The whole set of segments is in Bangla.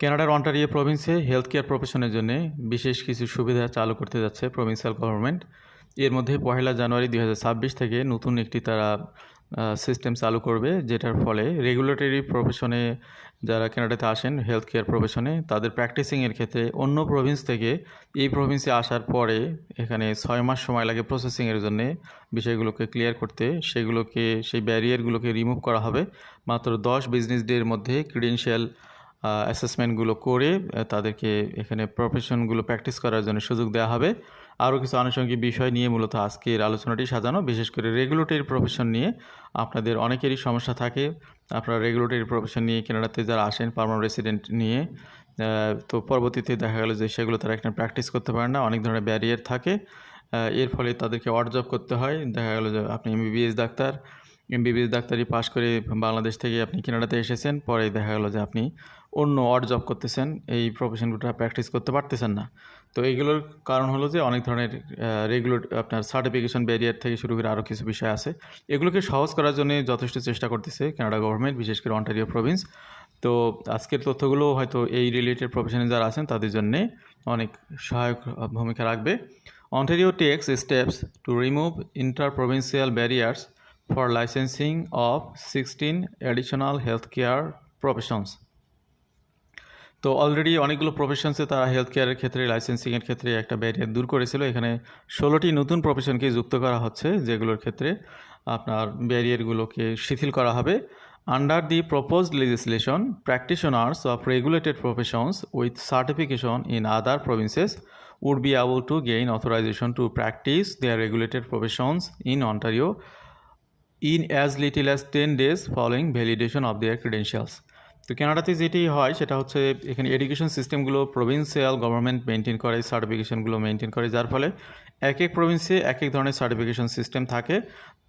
কানাডার অন্টারিও প্রভিন্সে হেলথ কেয়ার প্রফেশনের জন্য বিশেষ কিছু সুবিধা চালু করতে যাচ্ছে প্রভিন্সিয়াল গভর্নমেন্ট। এর মধ্যে পহেলা জানুয়ারি দুই হাজার ছাব্বিশ থেকে নতুন একটি তারা সিস্টেম চালু করবে, যেটার ফলে রেগুলেটরি প্রফেশনে যারা কানাডাতে আসেন হেলথ কেয়ার প্রফেশনে, তাদের প্র্যাকটিসিংয়ের ক্ষেত্রে অন্য প্রভিন্স থেকে এই প্রভিন্সে আসার পরে এখানে ছয় মাস সময় লাগে প্রসেসিংয়ের জন্যে বিষয়গুলোকে ক্লিয়ার করতে। সেগুলোকে, সেই ব্যারিয়ারগুলোকে রিমুভ করা হবে। মাত্র দশ বিজনেস ডের মধ্যে ক্রিডেন্সিয়াল অ্যাসেসমেন্টগুলো করে তাদেরকে এখানে প্রফেশনগুলো প্র্যাকটিস করার জন্য সুযোগ দেওয়া হবে। আরও কিছু আনুষঙ্গিক বিষয় নিয়ে মূলত আজকের আলোচনাটি সাজানো, বিশেষ করে রেগুলেটরি প্রফেশন নিয়ে। আপনাদের অনেকেরই সমস্যা থাকে, আপনারা রেগুলেটরি প্রফেশন নিয়ে কেনাডাতে যারা আসেন পার্মানেন্ট রেসিডেন্ট নিয়ে তো পরবর্তীতে দেখা গেল যে সেগুলো তারা এখানে প্র্যাকটিস করতে পারেন না, অনেক ধরনের ব্যারিয়ার থাকে। এর ফলে তাদেরকে অড জব করতে হয়। দেখা গেল যে আপনি এমবিবিএস ডাক্তার এমবিবিএস ডাক্তারি পাশ করে বাংলাদেশ থেকে আপনি কানাডাতে এসেছেন, পরে দেখা গেলো যে আপনি অন্য অড জব করতেছেন, এই প্রফেশনগুলো প্র্যাকটিস করতে পারতেছেন না। তো এইগুলোর কারণ হলো যে অনেক ধরনের রেগুলেট আপনার সার্টিফিকেশন ব্যারিয়ার থেকে শুরু করে আরও কিছু বিষয় আছে। এগুলোকে সহজ করার জন্য যথেষ্ট চেষ্টা করতেছে কানাডা গভর্নমেন্ট বিশেষ করে অন্টারিও প্রভিন্স তো আজকের তথ্যগুলো হয়তো এই রিলেটেড প্রফেশনে যারা আছেন, তাদের জন্যে অনেক সহায়ক ভূমিকা রাখবে। Ontario takes steps to remove inter provincial barriers for licensing of sixteen additional health care professions তো অলরেডি অনেকগুলো প্রফেশনসে তারা হেলথ কেয়ারের ক্ষেত্রে লাইসেন্সিংয়ের ক্ষেত্রে একটা ব্যারিয়ার দূর করেছিল। এখানে ষোলোটি নতুন প্রফেশনকে যুক্ত করা হচ্ছে, যেগুলোর ক্ষেত্রে আপনার ব্যারিয়ারগুলোকে শিথিল করা হবে। Under the propose legislation practitioners of regulated professions with certification in other provinces would be able to gain authorization to practise their regulated professions in Ontario in as little as ten days following validation of their credentials তো কানাডাতে যেটি হয়, সেটা হচ্ছে এখানে এডুকেশন সিস্টেমগুলো প্রভিন্সিয়াল গভর্নমেন্ট মেনটেন করে সার্টিফিকেশনগুলো মেনটেন করে। যার ফলে এক এক প্রভিন্সে এক এক ধরনের সার্টিফিকেশন সিস্টেম থাকে।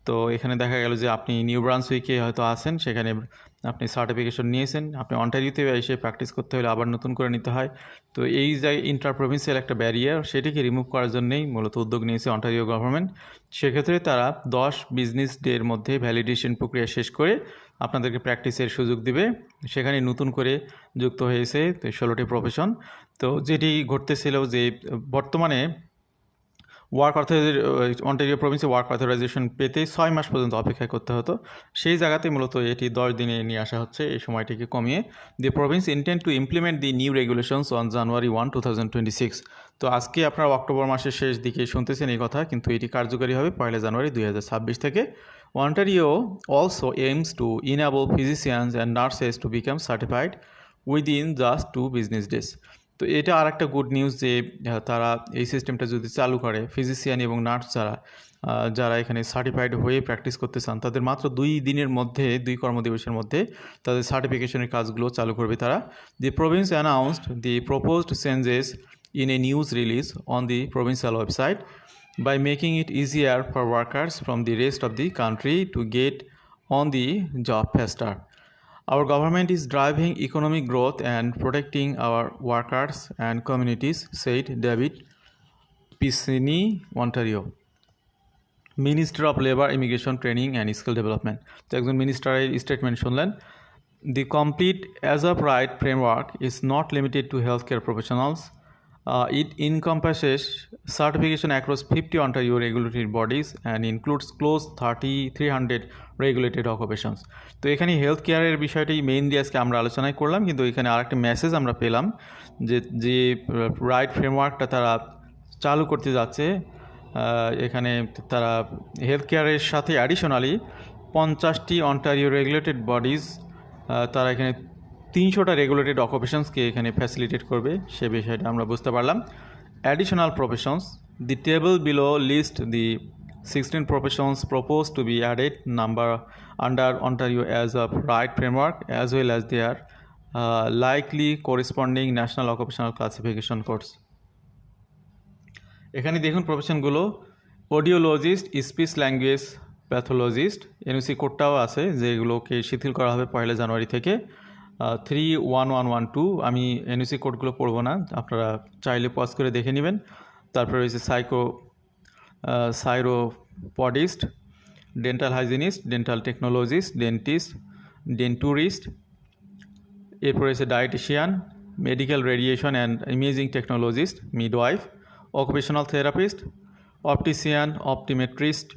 তো এখানে দেখা গেল যে আপনি নিউ ব্রান্সউইকে হয়তো আসেন সেখানে আপনি সার্টিফিকেশন নিয়েছেন। আপনি অন্টারিওতে এসে প্র্যাকটিস করতে হলে আবার নতুন করে নিতে হয়। তো এই যে ইন্টার প্রভিন্সিয়াল একটা ব্যারিয়ার সেটিকে রিমুভ করার জন্যই মূলত উদ্যোগ নিয়েছে অন্টারিও গভর্নমেন্ট সেক্ষেত্রে তারা দশ বিজনেস ডের মধ্যে ভ্যালিডেশন প্রক্রিয়া শেষ করে আপনাদেরকে প্র্যাকটিসের সুযোগ দিবে। সেখানে নতুন করে যুক্ত হয়েছে ষোলোটি প্রফেশন তো যেটি ঘটতেছিল যে বর্তমানে ওয়ার্ক অথরাইজ অন্টারিও প্রভিন্সে ওয়ার্ক অথরাইজেশন পেতে ছয় মাস পর্যন্ত অপেক্ষা করতে হতো। সেই জায়গাতে মূলত এটি দশ দিনে নিয়ে আসা হচ্ছে, এই সময়টিকে কমিয়ে। The province intend to implement the new regulations on January one two thousand twenty six তো আজকে আপনারা অক্টোবর মাসের শেষ দিকে শুনতেছেন এই কথা, কিন্তু এটি কার্যকরী হবে পয়লা জানুয়ারি দুই হাজার ছাব্বিশ থেকে। Ontario also aims to enable physicians and nurses to become certified within just two business days তো এটা আর একটা গুড নিউজ যে তারা এই সিস্টেমটা যদি চালু করে ফিজিশিয়ান এবং নার্স যারা যারা এখানে সার্টিফাইড হয়ে প্র্যাকটিস করতে চান, তাদের মাত্র দুই দিনের মধ্যে, দুই কর্মদিবসের মধ্যে তাদের সার্টিফিকেশনের কাজগুলো চালু করবে তারা the province announced the proposed changes in a news release on the provincial website by making it easier for workers from the rest of the country to get on the job faster. Our government is driving economic growth and protecting our workers and communities, said David Piscini, Ontario. Minister of labour immigration training and skill development তো একজন মিনিস্টারের স্টেটমেন্ট শুনলেন। The complete as of right framework is not limited to health care professionals encompasses certification across fifty Ontario regulatory bodies and includes close thirty three hundred regulated occupations তো এখানে হেলথ কেয়ারের বিষয়টি মেইনলি আজকে আমরা আলোচনায় করলাম কিন্তু এখানে আরেকটা মেসেজ আমরা পেলাম যে যে রাইট ফ্রেমওয়ার্কটা তারা চালু করতে যাচ্ছে। আহ, এখানে তারা হেলথ কেয়ারের সাথে অ্যাডিশনালি পঞ্চাশটি অন্টারিও রেগুলেটেড বডিজ তারা এখানে তিনশোটা রেগুলেটেড অকুপেশনসকে এখানে ফ্যাসিলিটেট করবে, সে বিষয়টা আমরা বুঝতে পারলাম। Additional professions the table below list the sixteen professions propose to be added number under Ontario as of right framework as well as their likely corresponding national occupational classification course এখানে দেখুন প্রফেশনগুলো audiologist speech language pathologist NOC কোডটাও আছে, যেগুলোকে শিথিল করা হবে পয়লা জানুয়ারি থেকে। Three one one one two আমি এনএসি কোডগুলো পড়ব না, আপনারা চাইলে পজ করে দেখে নেবেন। তারপরে রয়েছে psycho chiropodist dental hygienist dental technologist dentist denturist এরপর রয়েছে dietitian medical radiation and imaging technologist mid midwife occupational therapist optician optometrist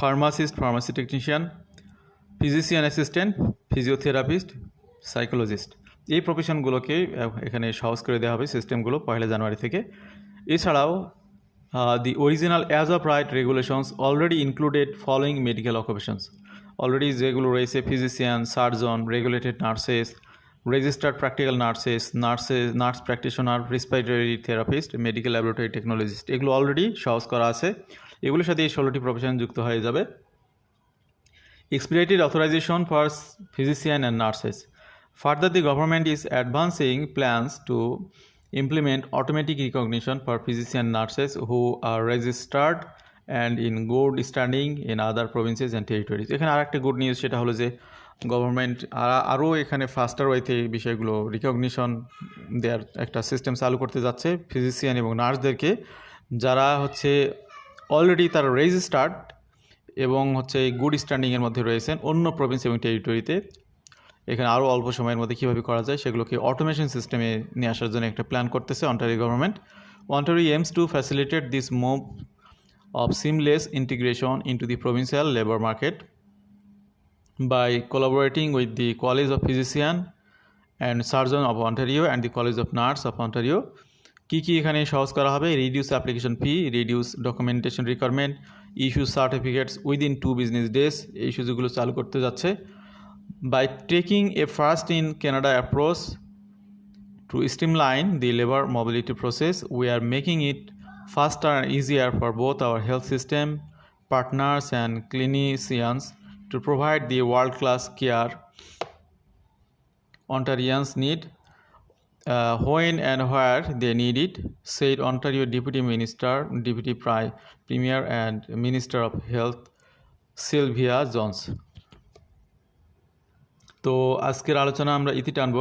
pharmacist pharmacy technician physician assistant, physiotherapist, psychologist. এই প্রফেশনগুলোকে এখানে সহজ করে দেওয়া হবে সিস্টেমগুলো পয়লা জানুয়ারি থেকে। এছাড়াও the original as of right regulations already included following medical occupations already যেগুলো রয়েছে physician surgeon regulated nurses registered practical nurses nurses nurse practitioner respiratory therapist medical laboratory technologist এগুলো অলরেডি সহজ করা আছে। এগুলোর সাথে এই ষোলোটি প্রফেশন যুক্ত হয়ে যাবে। Expedited authorization for s- physician and nurses. Further, the government is advancing plans to implement automatic recognition for physician nurses who are registered and in good standing in other provinces and territories. এখানে আর একটা গুড নিউজ সেটা হলো যে গভর্নমেন্ট আরও এখানে ফাস্টার ওয়েতে বিষয়গুলো রিকগনিশন দেওয়ার একটা সিস্টেম চালু করতে যাচ্ছে ফিজিশিয়ান এবং নার্সদেরকে যারা হচ্ছে অলরেডি তারা রেজিস্টার্ড এবং হচ্ছে গুড স্ট্যান্ডিংয়ের মধ্যে রয়েছেন অন্য প্রভিন্স এবং টেরিটরিতে। এখানে আরও অল্প সময়ের মধ্যে কীভাবে করা যায় সেগুলোকে অটোমেশন সিস্টেমে নিয়ে আসার জন্য একটা প্ল্যান করতেছে Ontario government Ontario aims to facilitate this move of seamless integration into the provincial labour market by collaborating with the college of Physician and surgeon of Ontario and the college of nurse of Ontario কী কী এখানে সহজ করা হবে? Reduce application fee reduce documentation requirement issue certificates within two business days এই ইস্যুজগুলো চালু করতে যাচ্ছে। By tracking a first in Canada approach to streamline the labour mobility process we are making it faster and easier for both our health system partners and clinicians to provide the world class care Ontarians need uh, when and where they need it, said Ontario Deputy Minister, Deputy Prime Premier, and Minister of Health Sylvia Jones. তো আজকের আলোচনা আমরা ইতি টানব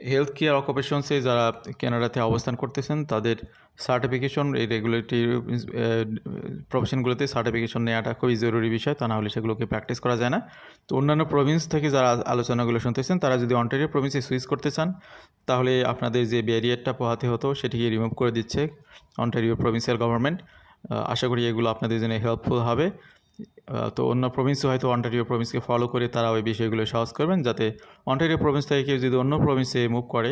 হেলথ কেয়ার অকুপেশনসে যারা ক্যানাডাতে অবস্থান করতেছেন তাদের সার্টিফিকেশন এই রেগুলেটরি প্রফেশনগুলোতে সার্টিফিকেশন নেওয়াটা খুবই জরুরি বিষয়, তা না হলে সেগুলোকে প্র্যাকটিস করা যায় না। তো অন্যান্য প্রভিন্স থেকে যারা আলোচনাগুলো শুনতেছেন, তারা যদি অন্টারিও প্রভিন্সে সুইচ করতে চান, তাহলে আপনাদের যে ব্যারিয়ারটা পোহাতে হতো, সেটিকে রিমুভ করে দিচ্ছে অন্টারিও প্রভিন্সিয়াল গভর্নমেন্ট আশা করি এগুলো আপনাদের জন্য হেল্পফুল হবে। তো অন্য প্রভিন্সে হয়তো অন্টারিও প্রভিন্সকে ফলো করে তারা ওই বিষয়গুলো সহজ করবেন যাতে অন্টারিও প্রভিন্স থেকে কেউ যদি অন্য প্রভিন্সে মুভ করে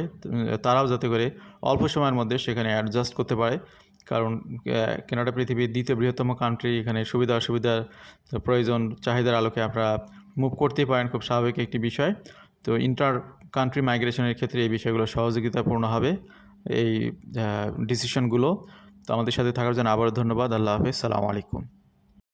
তারাও যাতে করে অল্প সময়ের মধ্যে সেখানে অ্যাডজাস্ট করতে পারে। কারণ কানাডা পৃথিবীর দ্বিতীয় বৃহত্তম কান্ট্রি এখানে সুবিধা অসুবিধার প্রয়োজন, চাহিদার আলোকে আপনারা মুভ করতেই পারেন খুব স্বাভাবিক একটি বিষয়। তো ইন্টার কান্ট্রি মাইগ্রেশনের ক্ষেত্রে এই বিষয়গুলো সহযোগিতাপূর্ণ হবে, এই ডিসিশনগুলো তো আমাদের সাথে থাকার জন্য আবারও ধন্যবাদ, আল্লাহ হাফেজ, সালামু আলাইকুম।